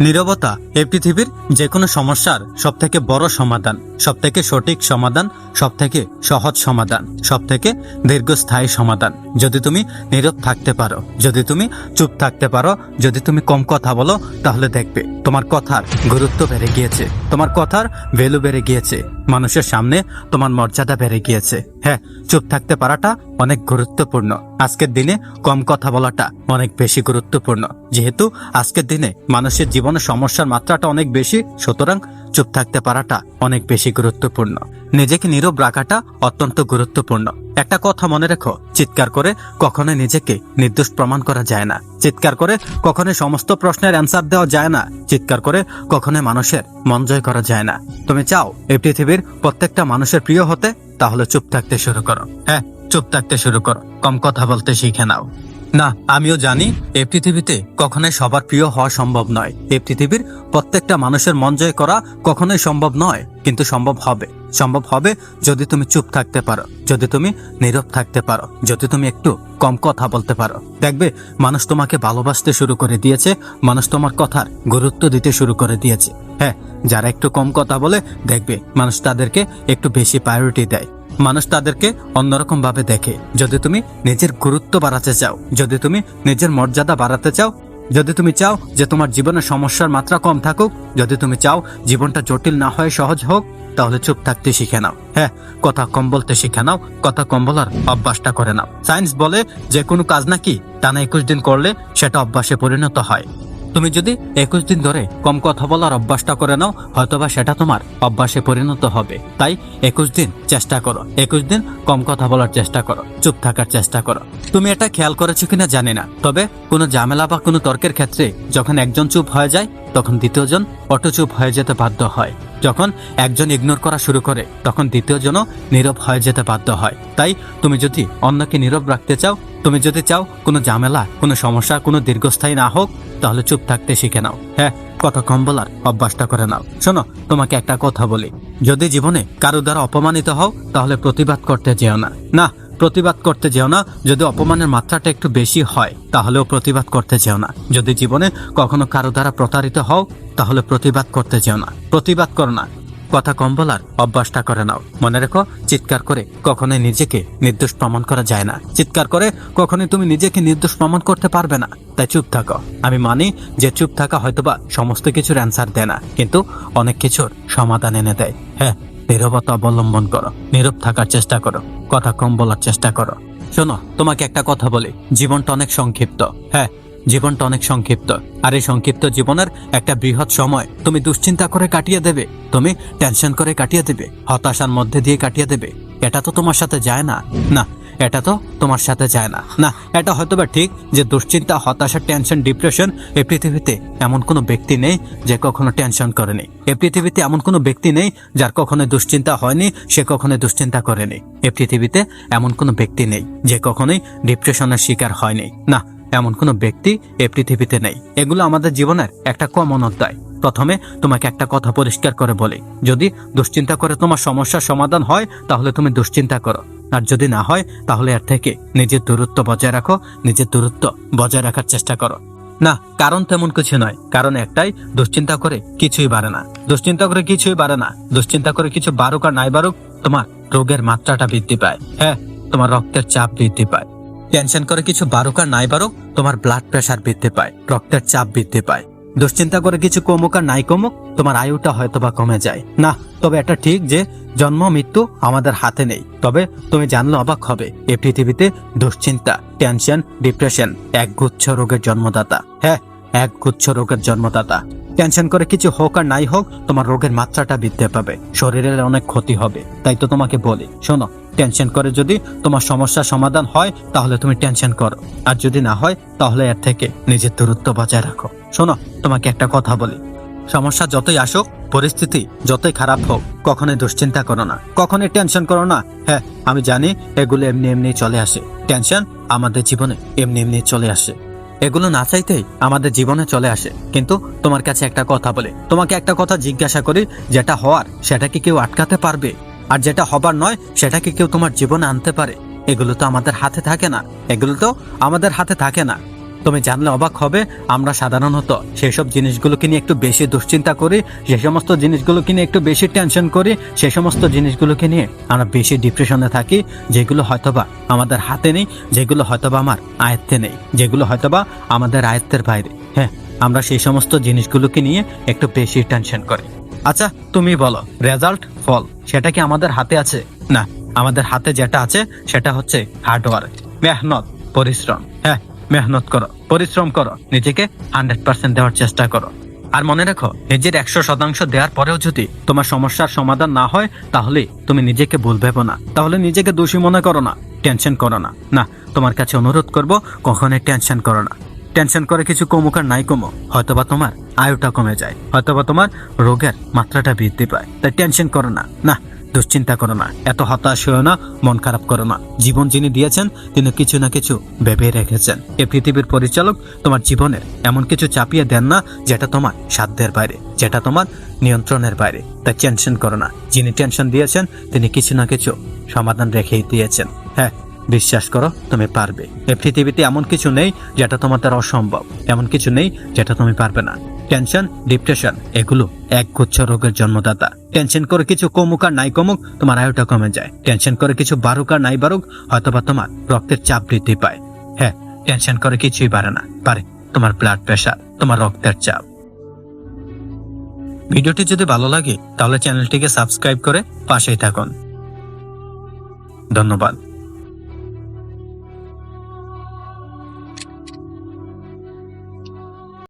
নীরবতা এ পৃথিবীর যে কোনো সমস্যার সব থেকে বড় সমাধান সব থেকে সঠিক সমাধান সব থেকে সহজ সমাধান সব থেকে দীর্ঘস্থায়ী সমাধান। যদি তুমি নীরব থাকতে পারো, যদি তুমি চুপ থাকতে পারো, যদি তুমি কম কথা বলো, তাহলে দেখবে তোমার কথার গুরুত্ব বেড়ে গিয়েছে, তোমার কথার ভ্যালু বেড়ে গিয়েছে। মানুষের সামনে তোমার মর্যাদা বেড়ে গিয়েছে। হ্যাঁ চুপ থাকতে পারাটা অনেক গুরুত্বপূর্ণ। আজকের দিনে কম কথা বলাটা অনেক বেশি গুরুত্বপূর্ণ। যেহেতু আজকের দিনে মানুষের জীবনে সমস্যার মাত্রাটা অনেক বেশি, সুতরাং চুপ থাকতে পারাটা অনেক বেশি গুরুত্বপূর্ণ। নিজেকে নীরব রাখাটা অত্যন্ত গুরুত্বপূর্ণ। একটা কথা মনে রেখো, চিৎকার করে কখনোই নিজেকে নির্দোষ প্রমাণ করা যায় না। চিৎকার করে কখনো সমস্ত প্রশ্নের অ্যান্সার দেওয়া যায় না। চিৎকার করে কখনো মানুষের মন জয় করা যায় না। তুমি চাও এই পৃথিবীর প্রত্যেকটা মানুষের প্রিয় হতে? তাহলে চুপ থাকতে শুরু করো। হ্যাঁ চুপ থাকতে শুরু করো। কম কথা বলতে শিখে নাও। না, আমিও জানি, এ পৃথিবীতে কখনোই সবার প্রিয় হওয়া সম্ভব নয়। এ পৃথিবীর প্রত্যেকটা মানুষের মন জয় করা কখনোই সম্ভব নয়, কিন্তু সম্ভব হবে। সম্ভব হবে যদি তুমি চুপ থাকতে পারো, যদি তুমি নীরব থাকতে পারো, যদি তুমি একটু কম কথা বলতে পারো। দেখবে, মানুষ তোমাকে ভালোবাসতে শুরু করে দিয়েছে, মানুষ তোমার কথার গুরুত্ব দিতে শুরু করে দিয়েছে। হ্যাঁ যারা একটু কম কথা বলে, দেখবে, মানুষ তাদেরকে একটু বেশি প্রায়োরিটি দেয়। মানুষ তাদেরকে অন্যরকম ভাবে দেখে। যদি তুমি নিজের গুরুত্ব বাড়াতে চাও, যদি তুমি নিজের মর্যাদা বাড়াতে চাও, যদি তুমি চাও যে তোমার জীবনে সমস্যার মাত্রা কম থাকুক, যদি তুমি চাও জীবনটা জটিল না হয়ে, সহজ হোক, তাহলে চুপ থাকতে শিখে নাও। হ্যাঁ কথা কম বলতে শিখে নাও, কথা কম বলার অভ্যাসটা করে নাও। সায়েন্স বলে যে কোনো কাজ নাকি টানা একুশ দিন করলে সেটা অভ্যাসে পরিণত হয়। তুমি যদি একুশ দিন ধরে কম কথা বলার অভ্যাসটা করে নাও, হয়তোবা সেটা তোমার অভ্যাসে পরিণত হবে। তাই একুশ দিন চেষ্টা করো। একুশ দিন কম কথা বলার চেষ্টা করো, চুপ থাকার চেষ্টা করো। তুমি এটা খেয়াল করেছ কিনা জানি না। তবে কোনো ঝামেলা বা কোনো তর্কের ক্ষেত্রে যখন একজন চুপ হয়ে যায়, তখন দ্বিতীয়জন অটো চুপ হয়ে যেতে বাধ্য হয়। যখন একজন ইগনোর করা শুরু করে, তখন দ্বিতীয়জনও নীরব হয়ে যেতে বাধ্য হয়। তাই তুমি যদি অন্যকে নীরব রাখতে চাও তুমি যদি চাও কোনো ঝামেলা, কোনো সমস্যা, কোনো দীর্ঘস্থায়ী না হোক, তাহলে চুপ থাকতে শিখে নাও। হ্যাঁ কথা কম বলার অভ্যাসটা করে নাও। শোনো, তোমাকে একটা কথা বলি। যদি জীবনে কারও দ্বারা অপমানিত হও, তাহলে প্রতিবাদ করতে যেও না। না, প্রতিবাদ করতে যেও না। যদি অপমানের মাত্রাটা একটু বেশি হয়, তাহলেও প্রতিবাদ করতে যেও না। যদি জীবনে কখনো কারও দ্বারা প্রতারিত হও, তাহলে প্রতিবাদ করতে যেও না। প্রতিবাদ করো না। কথা কম বলার অভ্যাসটা করে নাও। মনে রেখো, চিৎকার করে কখনোই নিজেকে নির্দোষ প্রমাণ করা যায় না। চিৎকার করে কখনোই তুমি নিজেকে নির্দোষ প্রমাণ করতে পারবে না। তাই চুপ থাকো। আমি মানি যে চুপ থাকা হয়তোবা সমস্ত কিছুর অ্যান্সার দেয় না, কিন্তু অনেক কিছুর সমাধান এনে দেয়। হ্যাঁ নীরবতা অবলম্বন করো। নীরব থাকার চেষ্টা করো। কথা কম বলার চেষ্টা করো। শোনো, তোমাকে একটা কথা বলি। জীবনটা অনেক সংক্ষিপ্ত। হ্যাঁ জীবনটা অনেক সংক্ষিপ্ত। আর এই সংক্ষিপ্ত জীবনের একটা বৃহৎ সময় তুমি দুশ্চিন্তা করে কাটিয়ে দেবে, তুমি টেনশন করে কাটিয়ে দেবে, হতাশার মধ্যে দিয়ে কাটিয়ে দেবে। এটা তো তোমার সাথে যায় না। না, এটা তো তোমার সাথে যায় না। না, এটা হয়তোবা ঠিক যে দুশ্চিন্তা, হতাশা টেনশন ডিপ্রেশন এই পৃথিবীতে এমন কোনো ব্যক্তি নেই যে কখনো টেনশন করেনি। এই পৃথিবীতে এমন কোনো ব্যক্তি নেই যার কখনো দুশ্চিন্তা হয়নি, সে কখনো দুশ্চিন্তা করেনি। এই পৃথিবীতে এমন কোনো ব্যক্তি নেই যে কখনোই ডিপ্রেশনের শিকার হয়নি। না এমন কোনো ব্যক্তি এ পৃথিবীতে নেই। এগুলো আমাদের জীবনের একটা কমন অধ্যায়। প্রথমে তোমাকে একটা কথা পরিষ্কার করে বলি। যদি দুশ্চিন্তা করে তোমার সমস্যার সমাধান হয়, তাহলে তুমি দুশ্চিন্তা করো। আর যদি না হয়, তাহলে এর থেকে নিজের দূরত্ব বজায় রাখো, নিজের দূরত্ব বজায় রাখার চেষ্টা করো। না, কারণ তেমন কিছু নয়। কারণ একটাই, দুশ্চিন্তা করে কিছুই বাড়ে না। দুশ্চিন্তা করে কিছুই বাড়ে না। দুশ্চিন্তা করে কিছু বাড়ুক আর নাই বাড়ুক, তোমার রোগের মাত্রাটা বৃদ্ধি পায়। হ্যাঁ তোমার রক্তের চাপ বৃদ্ধি পায়। টেনশন করে কিছু বাড়ুক আর নাই বাড়ুক তোমার ব্লাড প্রেশার বৃদ্ধি পায়, রক্তের চাপ বৃদ্ধি পায়। দুশ্চিন্তা করে কিছু কমুক আর নাই কমুক, তোমার আয়ুটা হয়তো বা কমে যায়। না, তবে এটা ঠিক যে জন্ম, মৃত্যু আমাদের হাতে নেই। তবে তুমি জানলে অবাক হবে, এ পৃথিবীতে দুশ্চিন্তা টেনশন ডিপ্রেশন এক গুচ্ছ রোগের জন্মদাতা। হ্যাঁ এক গুচ্ছ রোগের জন্মদাতা। টেনশন করে কিছু হোক আর নাই হোক, তোমার রোগের মাত্রাটা বৃদ্ধি পাবে। শরীরের অনেক ক্ষতি হবে। তাই তো তোমাকে বলি, শোনো, টেনশন করে যদি তোমার সমস্যার সমাধান হয়, তাহলে তুমি টেনশন করো। আর যদি না হয়, তাহলে এর থেকে নিজের দূরত্ব বজায় রাখো। শোনো, তোমাকে একটা কথা বলি। সমস্যা যতই আসুক, পরিস্থিতি যতই খারাপ হোক, কখনোই দুশ্চিন্তা করো না। কখনোই টেনশন করো না। হ্যাঁ আমি জানি এগুলো এমনি এমনি চলে আসে। টেনশন আমাদের জীবনে এমনি এমনি চলে আসে। এগুলো না চাইতেই আমাদের জীবনে চলে আসে। কিন্তু তোমার কাছে একটা কথা বলে। তোমাকে একটা কথা জিজ্ঞাসা করি, যেটা হওয়ার সেটাকে কেউ আটকাতে পারবে? আর যেটা হবার নয়, সেটাকে কেউ তোমার জীবনে আনতে পারে। এগুলো তো আমাদের হাতে থাকে না। এগুলো তো আমাদের হাতে থাকে না। তুমি জানলে অবাক হবে, আমরা সাধারণত সেই সব জিনিসগুলোকে নিয়ে একটু বেশি দুশ্চিন্তা করি যে সমস্ত জিনিসগুলোকে নিয়ে একটু বেশি টেনশন করি সেই সমস্ত জিনিসগুলোকে নিয়ে আমরা বেশি ডিপ্রেশনে থাকি, যেগুলো হয়তোবা আমাদের হাতে নেই, যেগুলো হয়তোবা আমার আয়ত্তে নেই, যেগুলো হয়তোবা আমাদের আয়ত্তের বাইরে। হ্যাঁ আমরা সেই সমস্ত জিনিসগুলোকে নিয়ে একটু বেশি টেনশন করি। আচ্ছা তুমি বলো, রেজাল্ট, ফল, সেটা কি আমাদের হাতে আছে? না, আমাদের হাতে যেটা আছে, সেটা হচ্ছে হার্ডওয়ার্ক, মেহনত, পরিশ্রম। হ্যাঁ মেহনত করো, পরিশ্রম করো, নিজেকে হান্ড্রেড পার্সেন্ট দেওয়ার চেষ্টা করো। আর মনে রাখো, নিজের একশো শতাংশ দেওয়ার পরেও যদি তোমার সমস্যার সমাধান না হয়, তাহলে তুমি নিজেকে ভুল ভেবো না। তাহলে নিজেকে দোষী মনে করো না, টেনশন করো না। না, তোমার কাছে অনুরোধ করব, কখনোই টেনশন করো না। টেনশন করে কিছু কমুক আর নাই কমো হয়তোবা তোমার আয়ুটা কমে যায়, হয়তোবা তোমার রোগের মাত্রাটা বৃদ্ধি পায়। তাই টেনশন করো না। না দুশ্চিন্তা করো না, এত হতাশ হয়েও না, মন খারাপ করো না। জীবন যিনি দিয়েছেন, তিনি কিছু না কিছু ভেবে রেখেছেন। এ পৃথিবীর পরিচালক তোমার জীবনের এমন কিছু চাপিয়ে দেন না, যেটা তোমার সাধ্যের বাইরে, যেটা তোমার নিয়ন্ত্রণের বাইরে। তাই টেনশন করো না, যিনি টেনশন দিয়েছেন, তিনি কিছু না কিছু সমাধান রেখেই দিয়েছেন। হ্যাঁ বিশ্বাস করো, তুমি পারবে। এ পৃথিবীতে এমন কিছু নেই, যেটা তোমার দ্বারা অসম্ভব। এমন কিছু নেই, যেটা তুমি পারবে না। টেনশন, ডিপ্রেশন, এগুলো এক গুচ্ছ রোগের জন্মদাতা। টেনশন করে কিছু কমুক আর নাই কমুক, তোমার আয়ুটা কমে যায়। টেনশন করে কিছু বারুক আর নাই বারুক হয়তোবা তোমার রক্তের চাপ বৃদ্ধি পায়। হ্যাঁ টেনশন করে কিছুই পারে না। পারে, তোমার ব্লাড প্রেশার তোমার রক্তের চাপ। ভিডিওটি যদি ভালো লাগে, তাহলে চ্যানেলটিকে সাবস্ক্রাইব করে পাশেই থাকুন। ধন্যবাদ।